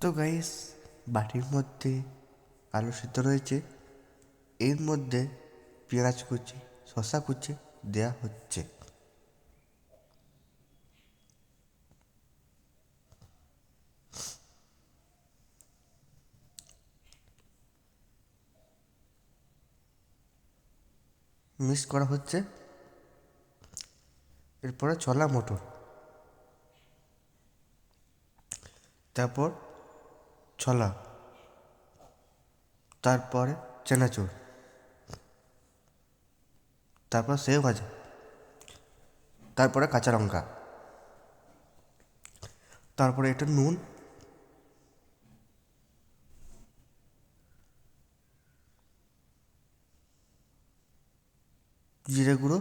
তো গাইস বাটির মধ্যে আলু সিদ্ধ রয়েছে। এর মধ্যে পেঁয়াজ কুচি, শসা কুচি দেয়া হচ্ছে। মিক্স করা হচ্ছে। এরপরে ছোলা মটর। তারপর ছোলা। তারপরে চানাচুর। তারপর সেও ভাজা। তারপরে কাঁচা লঙ্কা। তারপরে এটা নুন। জিরে গুঁড়ো,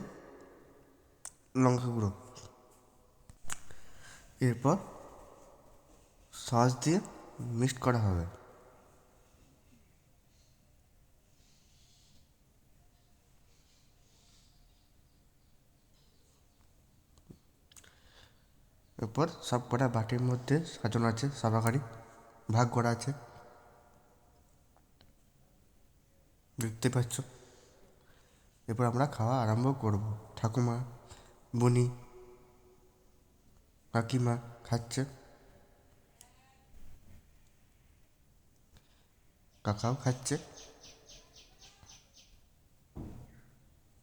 লঙ্কা গুঁড়ো। এরপর সস দিয়ে মিক্সড করা হবে। এরপর সব কটা বাটির মধ্যে সাজানো আছে সাবাগাড়ি ভাগ করা আছে। দেখতে পাচ্ছ? এরপর আমরা খাওয়া আরম্ভ করব। ঠাকুমা, বুনি, কাকিমা খাচ্ছে। কাকাও খাচ্ছে।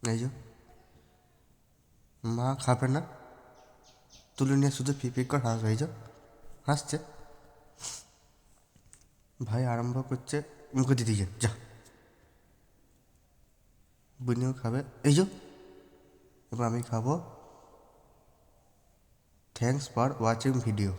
এই যে, মা খাবে না। তুলে নিয়ে শুধু ফিপি করে, হাস হয়ে যাও হাসছে। ভাই আরম্ভ করছে মুখে দিদি যা। বুনিও খাবে। এই যে, এবার আমি খাব। Thanks for watching video